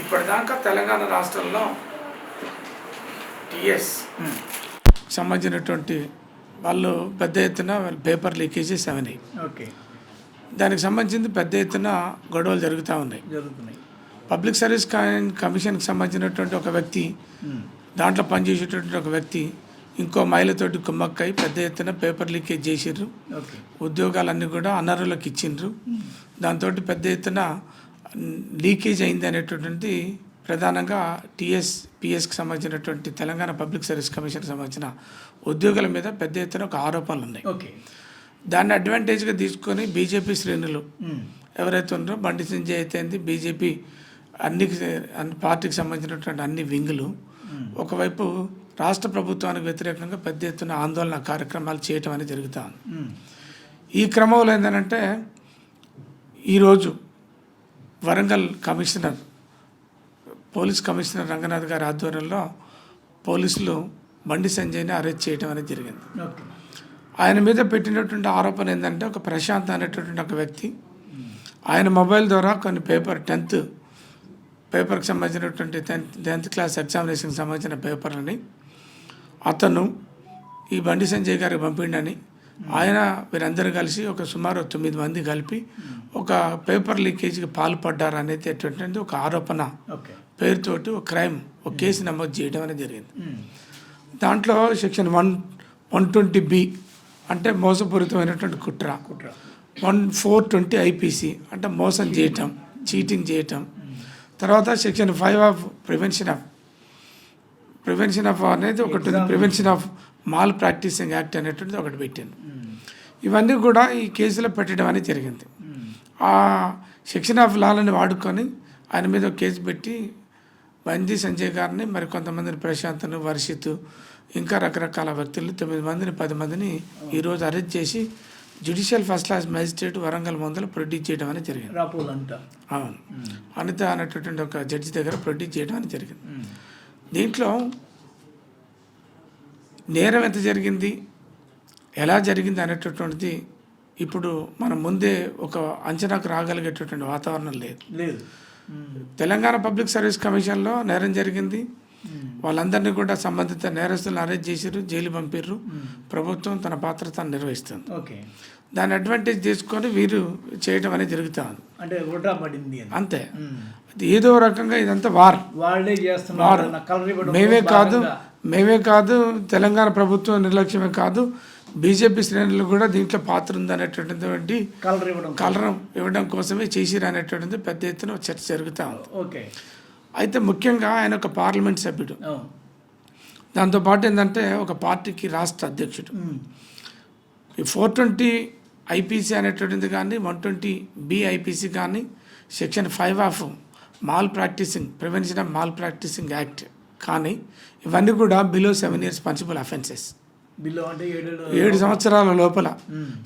ఇప్పటిదాకా తెలంగాణ రాష్ట్రంలో టిఎస్ సంబంధించినటువంటి వాళ్ళు పెద్ద ఎత్తున పేపర్ లీకేజెస్ అవనాయి ఓకే. దానికి సంబంధించి పెద్ద ఎత్తున గొడవలు జరుగుతూ ఉన్నాయి. జరుగుతున్నాయి. పబ్లిక్ సర్వీస్ కమిషన్కి సంబంధించినటువంటి ఒక వ్యక్తి దాంట్లో పనిచేసేటటువంటి ఒక వ్యక్తి ఇంకో మహిళతోటి కుమ్మక్కై పెద్ద ఎత్తున పేపర్ లీకేజ్ చేసిర్రు. ఉద్యోగాలన్నీ కూడా అనర్హులకు ఇచ్చిండ్రు. దాంతో పెద్ద ఎత్తున లీకేజ్ అయింది అనేటటువంటి ప్రధానంగా టీఎస్ పిఎస్కి సంబంధించినటువంటి తెలంగాణ పబ్లిక్ సర్వీస్ కమిషన్కి సంబంధించిన ఉద్యోగుల మీద పెద్ద ఎత్తున ఒక ఆరోపణలు ఉన్నాయి. ఓకే. దాన్ని అడ్వాంటేజ్గా తీసుకొని బీజేపీ శ్రేణులు ఎవరైతే ఉన్నారో బండి సంజయ్ అయితే బీజేపీ అన్ని అన్ని పార్టీకి సంబంధించినటువంటి అన్ని వింగులు ఒకవైపు రాష్ట్ర ప్రభుత్వానికి వ్యతిరేకంగా పెద్ద ఎత్తున ఆందోళన కార్యక్రమాలు చేయటం అనేది జరుగుతూ ఉంది. ఈ క్రమంలో ఏంటంటే ఈరోజు Warangal commissioner police commissioner Ranganath గారి ఆధ్వర్యంలో పోలీసులు బండి సంజయ్ని అరెస్ట్ చేయడం అనేది జరిగింది. ఆయన మీద పెట్టినటువంటి ఆరోపణ ఏంటంటే ఒక ప్రశాంత్ అనేటటువంటి ఒక వ్యక్తి ఆయన మొబైల్ ద్వారా కొన్ని పేపర్ టెన్త్ పేపర్కి సంబంధించినటువంటి టెన్త్ టెన్త్ క్లాస్ ఎగ్జామినేషన్కి సంబంధించిన పేపర్లని అతను ఈ బండి సంజయ్ గారికి పంపిండని ఆయన వీరందరూ కలిసి ఒక సుమారు తొమ్మిది మంది కలిపి ఒక పేపర్ లీకేజ్కి పాల్పడ్డారు అనేది అటువంటి ఒక ఆరోపణ పేరుతోటి ఒక క్రైమ్ ఒక కేసు నమోదు చేయడం అనేది జరిగింది. దాంట్లో section one one twenty B అంటే మోసపూరితమైనటువంటి కుట్ర. కుట్ర. వన్ ఫోర్ ట్వంటీ ఐపీసీ అంటే మోసం చేయటం చీటింగ్ చేయటం. తర్వాత section five of prevention of prevention of అనేది ఒకటి ఉంది. Prevention of mall practising act అనేటువంటిది ఒకటి పెట్టాను ఇవన్నీ కూడా ఈ కేసులో పెట్టడం అనేది జరిగింది. ఆ సెక్షన్ ఆఫ్ లాలని వాడుకొని ఆయన మీద ఒక కేసు పెట్టి బందీ సంజయ్ గారిని మరి కొంతమందిని ప్రశాంత్ను వర్షిత్ ఇంకా రకరకాల వ్యక్తులు తొమ్మిది మందిని పది మందిని ఈరోజు అరెస్ట్ చేసి judicial first class magistrate Warangal ముందర ప్రొడ్యూస్ చేయడం అనేది జరిగింది. అవును. అనిత అనేటటువంటి ఒక జడ్జి దగ్గర ప్రొడ్యూస్ చేయడం అనేది జరిగింది. దీంట్లో నేరం ఎంత జరిగింది? ఎలా జరిగింది అనేటటువంటిది ఇప్పుడు మనం ముందే ఒక అంచనాకు రాగలిగేటటువంటి వాతావరణం లేదు. లేదు. తెలంగాణ పబ్లిక్ సర్వీస్ కమిషన్లో నేరం జరిగింది. వాళ్ళందరినీ కూడా సంబంధిత నేరస్తులను అరెస్ట్ చేసిర్రు జైలు పంపిర్రు. ప్రభుత్వం తన పాత్ర తాను నిర్వహిస్తుంది. దాన్ని అడ్వాంటేజ్ తీసుకొని వీరు చేయడం అనేది జరుగుతూ ఉంది. అంటే పడింది అంతే. ఏదో రకంగా ఇదంతా వార్ వాళ్ళే చేస్తున్నారు మేమే కాదు. మేమే కాదు తెలంగాణ ప్రభుత్వం నిర్లక్ష్యమే కాదు బీజేపీ శ్రేణులు కూడా దీంట్లో పాత్ర ఉందనేటటువంటి కలర్ ఇవ్వడం కలరం ఇవ్వడం కోసమే చేసిరు అనేటువంటిది పెద్ద ఎత్తున చర్చ జరుగుతూ ఉంది. ఓకే. అయితే ముఖ్యంగా ఆయన ఒక పార్లమెంట్ సభ్యుడు. దాంతోపాటు ఏంటంటే ఒక పార్టీకి రాష్ట్ర అధ్యక్షుడు. ఈ ఫోర్ ట్వంటీ ఐపీసీ అనేటువంటిది కానీ వన్ ట్వంటీ బి ఐపీసీ కానీ section five of malpractising prevention of malpractising act కానీ ఇవన్నీ కూడా below seven years punishable offences. Bill అంటే ఏడు సంవత్సరాల లోపల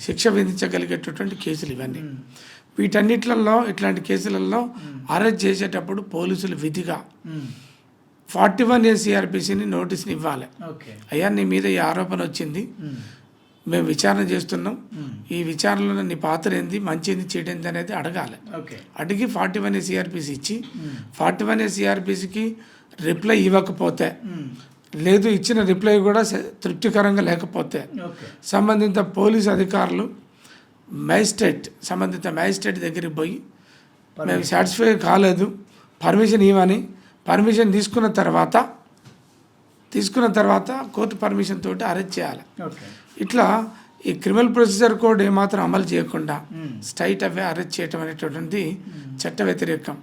శిక్ష విధించగలిగేటటువంటి కేసులు ఇవన్నీ. వీటన్నిటిలలో ఇట్లాంటి కేసులలో అరెస్ట్ చేసేటప్పుడు పోలీసులు విధిగా. ఫార్టీ వన్ ఇయర్స్ సిఆర్పిసిని నోటీస్ని ఇవ్వాలి. అయ్యా నీ మీద ఈ ఆరోపణ వచ్చింది. మేము విచారణ చేస్తున్నాం. ఈ విచారణలో నీ పాత్ర ఏంది మంచి ఏంది చెడేంది? అనేది అడగాలి. అడిగి ఫార్టీ వన్ సిఆర్పిసి ఇచ్చి ఫార్టీ వన్ సిఆర్పిసికి రిప్లై ఇవ్వకపోతే. లేదు ఇచ్చిన రిప్లై కూడా తృప్తికరంగా లేకపోతే సంబంధిత పోలీస్ అధికారులు మ్యాజిస్ట్రేట్ సంబంధిత మ్యాజిస్ట్రేట్ దగ్గరికి పోయి మేము సాటిస్ఫై కాలేదు పర్మిషన్ ఇవ్వని పర్మిషన్ తీసుకున్న తర్వాత తీసుకున్న తర్వాత కోర్టు పర్మిషన్ తోటి అరెస్ట్ చేయాలి. ఇట్లా ఈ క్రిమినల్ ప్రొసీజర్ కోడ్ ఏమాత్రం అమలు చేయకుండా మ్మ్. స్ట్రైట్ అవే అరెస్ట్ చేయటం అనేటటువంటి చట్ట వ్యతిరేకం.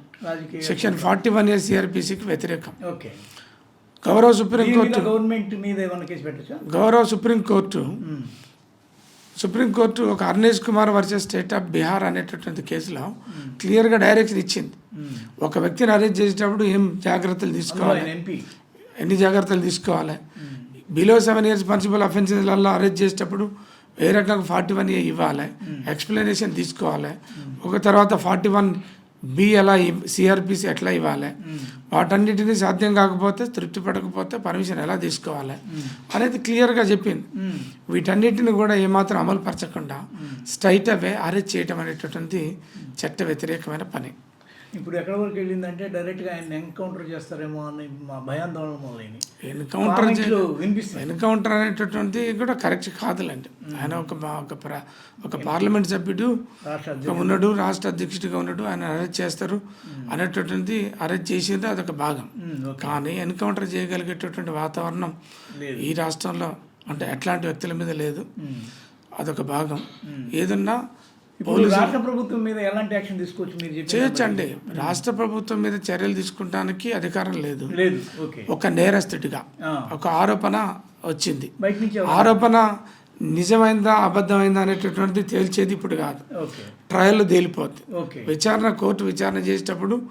సెక్షన్ ఫార్టీ వన్ ఇయర్ సిఆర్పిసికి వ్యతిరేకం. గౌరవ సుప్రీంకోర్టు గవర్నమెంట్ మీద గౌరవ సుప్రీంకోర్టు సుప్రీంకోర్టు ఒక Arnesh Kumar versus state of Bihar అనేటటువంటి కేసులో క్లియర్గా డైరెక్షన్ ఇచ్చింది. ఒక వ్యక్తిని అరెస్ట్ చేసేటప్పుడు ఏం జాగ్రత్తలు తీసుకోవాలి? ఎన్ని జాగ్రత్తలు తీసుకోవాలి? బిలో సెవెన్ ఇయర్స్ పనిసిబుల్ అఫెన్సెస్లలో అరెస్ట్ చేసేటప్పుడు ఏ రకంగా ఫార్టీ వన్ ఏ ఇవ్వాలి? ఎక్స్ప్లెనేషన్ తీసుకోవాలి. ఒక తర్వాత ఫార్టీ వన్ బి ఎలా సిఆర్పిసి ఎట్లా ఇవ్వాలి? వాటన్నిటిని సాధ్యం కాకపోతే తృప్తి పడకపోతే పర్మిషన్ ఎలా తీసుకోవాలి? అనేది క్లియర్గా చెప్పింది. వీటన్నిటిని కూడా ఏమాత్రం అమలుపరచకుండా స్ట్రైట్ అవే అరెస్ట్ చేయటం అనేటటువంటి చట్ట వ్యతిరేకమైన పని. ఇప్పుడు ఎక్కడ వరకు వెళ్ళిందంటే డైరెక్ట్గా ఆయన ఎన్కౌంటర్ చేస్తారేమో అని మా భయాందోళన మొదలైంది ఎన్కౌంటర్ కామెంట్లు వినిపిస్తాయి ఎన్కౌంటర్ అనేటటువంటి కూడా కరెక్ట్ కాదులేండి. ఆయన ఒక ఒక ఒక పార్లమెంట్ సభ్యుడు ఉన్నాడు రాష్ట్ర అధ్యక్షుడిగా ఉన్నాడు ఆయన అరెస్ట్ చేస్తారు. అనేటటువంటి అరెస్ట్ చేసింది అదొక భాగం. కానీ ఎన్కౌంటర్ చేయగలిగేటటువంటి వాతావరణం. ఈ రాష్ట్రంలో అంటే ఎట్లాంటి వ్యక్తుల మీద లేదు. అదొక భాగం. ఏదన్నా ఇప్పుడు రాష్ట్ర ప్రభుత్వం మీద ఎలాంటి యాక్షన్ తీసుకోవచ్చు మీరు చేయొచ్చండి. రాష్ట్ర ప్రభుత్వం మీద చర్యలు తీసుకుంటానికి అధికారం లేదు. లేదు. ఒక నేరస్తుడిగా. ఒక ఆరోపణ వచ్చింది. ఆరోపణ నిజమైందా అబద్ధమైందా అనేటటువంటిది తేల్చేది ఇప్పుడు కాదు. ఓకే. ట్రయల్లో తేలిపోద్ది. విచారణ కోర్టు విచారణ చేసేటప్పుడు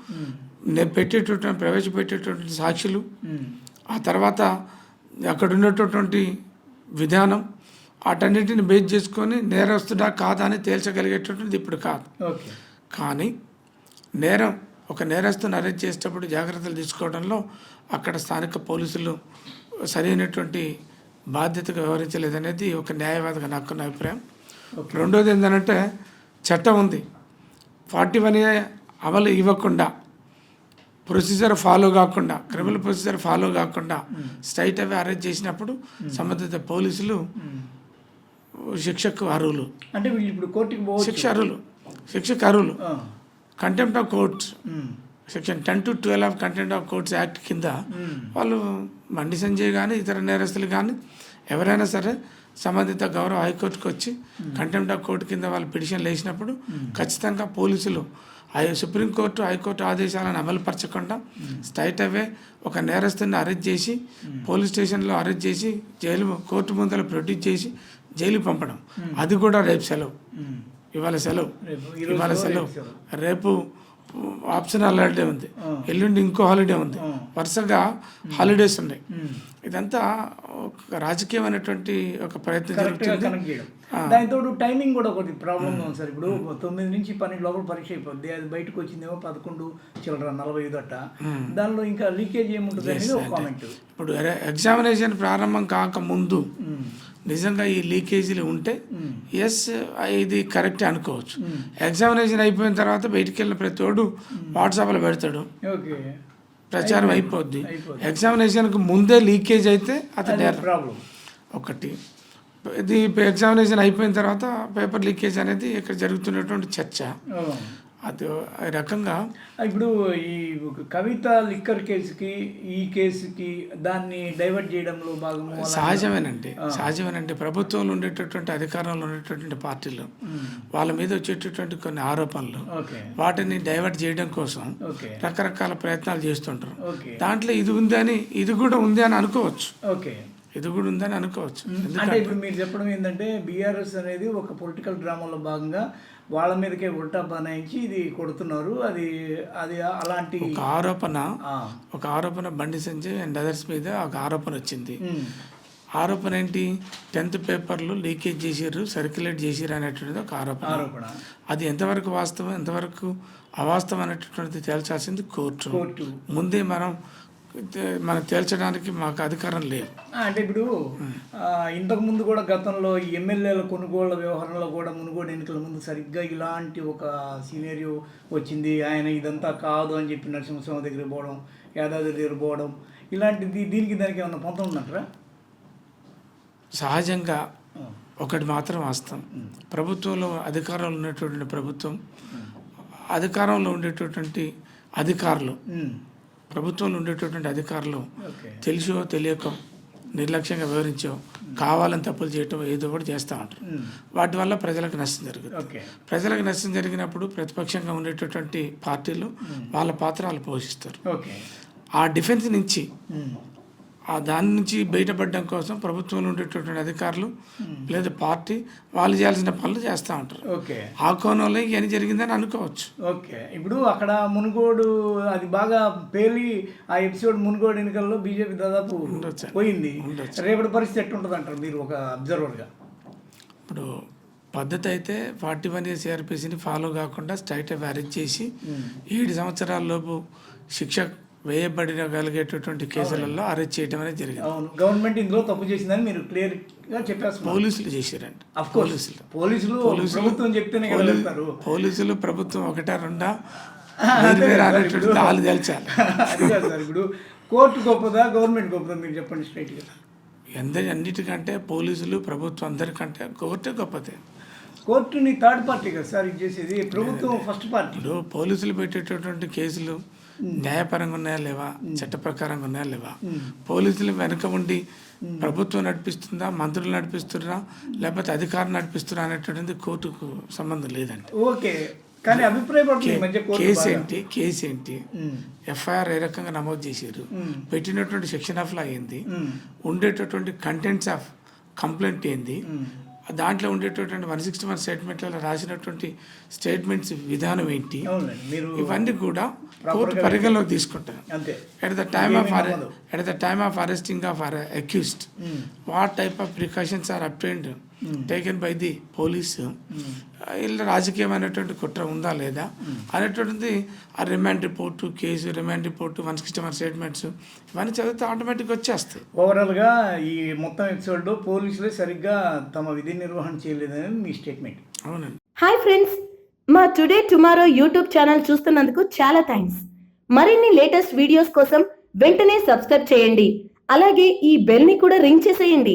నేను పెట్టేటటువంటి ప్రవేశపెట్టేటటువంటి సాక్షులు. ఆ తర్వాత అక్కడ ఉన్నటువంటి విధానం వాటన్నిటిని బేస్ చేసుకొని నేరస్తుడా కాదా అని తేల్చగలిగేటటువంటిది ఇప్పుడు కాదు. కానీ నేరం ఒక నేరస్తుని అరెస్ట్ చేసేటప్పుడు జాగ్రత్తలు తీసుకోవడంలో అక్కడ స్థానిక పోలీసులు సరైనటువంటి బాధ్యతగా వ్యవహరించలేదనేది ఒక న్యాయవాదిగా నాకున్న అభిప్రాయం. రెండోది ఏంటంటే చట్టం ఉంది. ఫార్టీ వన్ ఏ అమలు ఇవ్వకుండా ప్రొసీజర్ ఫాలో కాకుండా క్రిమినల్ ప్రొసీజర్ ఫాలో కాకుండా స్ట్రైట్ అవే అరెస్ట్ చేసినప్పుడు సంబంధిత పోలీసులు శిక్షకు అర్హులు అంటే ఇప్పుడు కోర్టుకి శిక్ష అర్హులు శిక్షకు అర్హులు. Contempt of courts. Section ten to twelve of contempt of courts act కింద వాళ్ళు బండి సంజయ్ కానీ ఇతర నేరస్తులు కానీ ఎవరైనా సరే సంబంధిత గౌరవ హైకోర్టుకు వచ్చి కంటెంప్ట్ ఆఫ్ కోర్టు కింద వాళ్ళు పిటిషన్లు వేసినప్పుడు ఖచ్చితంగా పోలీసులు సుప్రీంకోర్టు హైకోర్టు ఆదేశాలను అమలుపరచకుండా స్ట్రైట్ అవే ఒక నేరస్తుని అరెస్ట్ చేసి పోలీస్ స్టేషన్లో అరెస్ట్ చేసి జైలు కోర్టు ముందర ప్రొడ్యూస్ చేసి జైలు పంపడం. అది కూడా రేపు సెలవు. ఇవాళ సెలవు. ఇవాళ సెలవు. రేపు సెలవు. రేపు ఆప్షన్ హాలిడే ఉంది. ఎల్లుండి ఇంకో హాలిడే ఉంది. వరుసగా హాలిడేస్ ఉన్నాయి. ఇదంతా ఒక రాజకీయమైనటువంటి ఒక ప్రయత్నం జరుగుతుంది. దానితో టైమింగ్ కూడా ఒకటి ప్రాబ్లం ఉంది సార్. ఇప్పుడు తొమ్మిది నుంచి పన్నెండు లోపల పరీక్ష అయిపోద్ది. అది బయటకు వచ్చిందేమో పదకొండు చిల్లర నలభై ఐదు అట్ట దానిలో ఇంకా లీకేజ్ ఏముంటుంది అనేది ఒక కామెంట్ ఇప్పుడు ఎగ్జామినేషన్ ప్రారంభం కాకముందు నిజంగా ఈ లీకేజీలు ఉంటే ఎస్ ఇది కరెక్టే అనుకోవచ్చు. ఎగ్జామినేషన్ అయిపోయిన తర్వాత బయటికి వెళ్ళిన ప్రతి వాడు వాట్సాప్లో పెడతాడు. ప్రచారం అయిపోద్ది. ఎగ్జామినేషన్కి ముందే లీకేజ్ అయితే అతను ఒకటి. ఇది ఎగ్జామినేషన్ అయిపోయిన తర్వాత పేపర్ లీకేజ్ అనేది ఇక్కడ జరుగుతున్నటువంటి చర్చ. అది రకంగా ఇప్పుడు ఈ కవిత లిక్కర్ కేసుకి ఈ కేసుకి దాన్ని డైవర్ట్ చేయడంలో అలా- సహజమేనండి. సహజమేనండి. ప్రభుత్వంలో ఉండేటటువంటి అధికారంలో ఉండేటటువంటి పార్టీలు వాళ్ళ మీద వచ్చేటటువంటి కొన్ని ఆరోపణలు వాటిని డైవర్ట్ చేయడం కోసం రకరకాల ప్రయత్నాలు చేస్తుంటారు. దాంట్లో ఇది ఉంది అని ఇది కూడా ఉంది అని అనుకోవచ్చు. ఓకే. ఇది కూడా ఉందని అనుకోవచ్చు. అంటే ఇప్పుడు మీరు చెప్పడం ఏంటంటే బీఆర్ఎస్ అనేది ఒక పొలిటికల్ డ్రామాలో భాగంగా వాళ్ళ మీదకే ఉల్టా బనాయించి ఇది కొడుతున్నారు. అది అది అలాంటి ఒక ఆరోపణ ఒక ఆరోపణ బండి సంజయ్ అండ్ అదర్స్ మీద ఒక ఆరోపణ వచ్చింది. ఆరోపణ ఏంటి? టెన్త్ పేపర్లు లీకేజ్ చేసిర్రు సర్క్యులేట్ చేసిర్రు అనేటువంటిది ఒక ఆరోపణ. ఆరోపణ. అది ఎంతవరకు వాస్తవం ఎంతవరకు అవాస్తవం అనేటటువంటిది తేల్చాల్సింది కోర్టు. ముందే మనం మనం తేల్చడానికి మాకు అధికారం లేదు. అంటే ఇప్పుడు ఇంతకు ముందు కూడా గతంలో ఈ ఎమ్మెల్యేల కొనుగోళ్ళ వ్యవహారంలో కూడా మునుగోడు ఎన్నికల ముందు సరిగ్గా ఇలాంటి ఒక సీనేరియో వచ్చింది. ఆయన ఇదంతా కాదు అని చెప్పి నరసింహస్వామి దగ్గర పోవడం యాదాద్రి దగ్గర పోవడం ఇలాంటిది దీనికి దానికి ఏమన్నా పొంతం ఉందంటారా? సహజంగా ఒకటి మాత్రం వాస్తవం. ప్రభుత్వంలో అధికారంలో ఉన్నటువంటి ప్రభుత్వం అధికారంలో ఉండేటటువంటి అధికారులు ప్రభుత్వంలో ఉండేటటువంటి అధికారులు తెలిసో తెలియకో నిర్లక్ష్యంగా వివరించో కావాలని తప్పులు చేయటం ఏదో ఒకటి చేస్తూ ఉంటారు. వాటి వల్ల ప్రజలకు నష్టం జరుగుతుంది. ప్రజలకు నష్టం జరిగినప్పుడు ప్రతిపక్షంగా ఉండేటటువంటి పార్టీలు వాళ్ళ పాత్ర వాళ్ళు పోషిస్తారు. ఆ డిఫెన్స్ నుంచి ఆ దాని నుంచి బయటపడడం కోసం ప్రభుత్వంలో ఉండేటటువంటి అధికారులు లేదా పార్టీ వాళ్ళు చేయాల్సిన పనులు చేస్తూ ఉంటారు. ఓకే. ఆ కోణంలో ఇవన్నీ జరిగిందని అనుకోవచ్చు. ఓకే. ఇప్పుడు అక్కడ మునుగోడు అది బాగా పేలి ఆ ఎపిసోడ్ మునుగోడు ఎన్నికల్లో బీజేపీ దాదాపు. పోయింది. రేపటి పరిస్థితి ఎట్టుంటుంది అంటారు మీరు ఒక అబ్జర్వర్గా? ఇప్పుడు పద్ధతి అయితే ఫార్టీ వన్ ఇయర్స్ సిఆర్పిసిని ఫాలో కాకుండా స్ట్రైట్ అరెస్ట్ చేసి ఏడు సంవత్సరాల లోపు శిక్ష వేయబడిన కలిగేటటువంటి కేసులలో అరెస్ట్ చేయడం అనేది జరిగింది. గవర్నమెంట్ ఇందులో తప్పు చేసిందని మీరు క్లియర్గా చెప్పేస్తున్నారు పోలీసులు చేశారండి కోర్స్ పోలీసులు. ప్రభుత్వం చెప్తేనే పోలీసులు ప్రభుత్వం ఒకటా రెండా? వాళ్ళు తెలిచాలి. అది కాదు సార్ ఇప్పుడు కోర్టు గొప్పదా గవర్నమెంట్ గొప్పదా మీరు చెప్పండి స్ట్రైట్గా. అందరి అన్నిటికంటే పోలీసులు ప్రభుత్వం అందరికంటే కోర్టే గొప్పదే. కోర్టుని థర్డ్ పార్టీ కదా సార్ ఇది చేసేది? ప్రభుత్వం ఫస్ట్ పార్టీ ఇప్పుడు పోలీసులు పెట్టేటటువంటి కేసులు న్యాయపరంగా ఉన్నాయా లేవా చట్ట ప్రకారంగా ఉన్నాయా లేవా పోలీసులు వెనక ఉండి ప్రభుత్వం నడిపిస్తుందా? మంత్రులు నడిపిస్తున్నా లేకపోతే అధికారులు నడిపిస్తున్నా అనేటువంటిది కోర్టుకు సంబంధం లేదండి ఓకే. కానీ అభిప్రాయపడుతుంది కేసు. ఏంటి? కేసు ఏంటి? ఎఫ్ఐఆర్ ఏ రకంగా నమోదు చేశారు? పెట్టినటువంటి సెక్షన్ ఆఫ్ లా ఏంది? ఉండేటటువంటి కంటెంట్స్ ఆఫ్ కంప్లైంట్ ఏంది. దాంట్లో ఉండేటటువంటి వన్ సిక్స్టీ వన్ స్టేట్మెంట్లలో రాసినటువంటి స్టేట్మెంట్స్ విధానం ఏంటి? ఇవన్నీ కూడా కోర్టు పరిగణలోకి తీసుకుంటారు. At the time of. At the time of arresting of accused what type of precautions are obtained taken by the police. ఇలా రాజకీయమైనటువంటి కుట్ర ఉందా లేదా? అనేటువంటిది ఆ remand report case remand report one sixty one statements ఇవన్నీ చదివితే ఆటోమేటిక్గా వచ్చేస్తాయి. ఓవరాల్గా ఈ మొత్తం ఎపిసోడ్లో పోలీసులే సరిగ్గా తమ విధి నిర్వహణ చేయలేదని మీ స్టేట్మెంట్ అవునండి. హాయ్ ఫ్రెండ్స్ మా టుడే టుమారో యూట్యూబ్ ఛానల్ చూస్తున్నందుకు చాలా థ్యాంక్స్ మరిన్ని లేటెస్ట్ వీడియోస్ కోసం వెంటనే సబ్స్క్రైబ్ చేయండి. అలాగే ఈ బెల్ని కూడా రింగ్ చేసేయండి.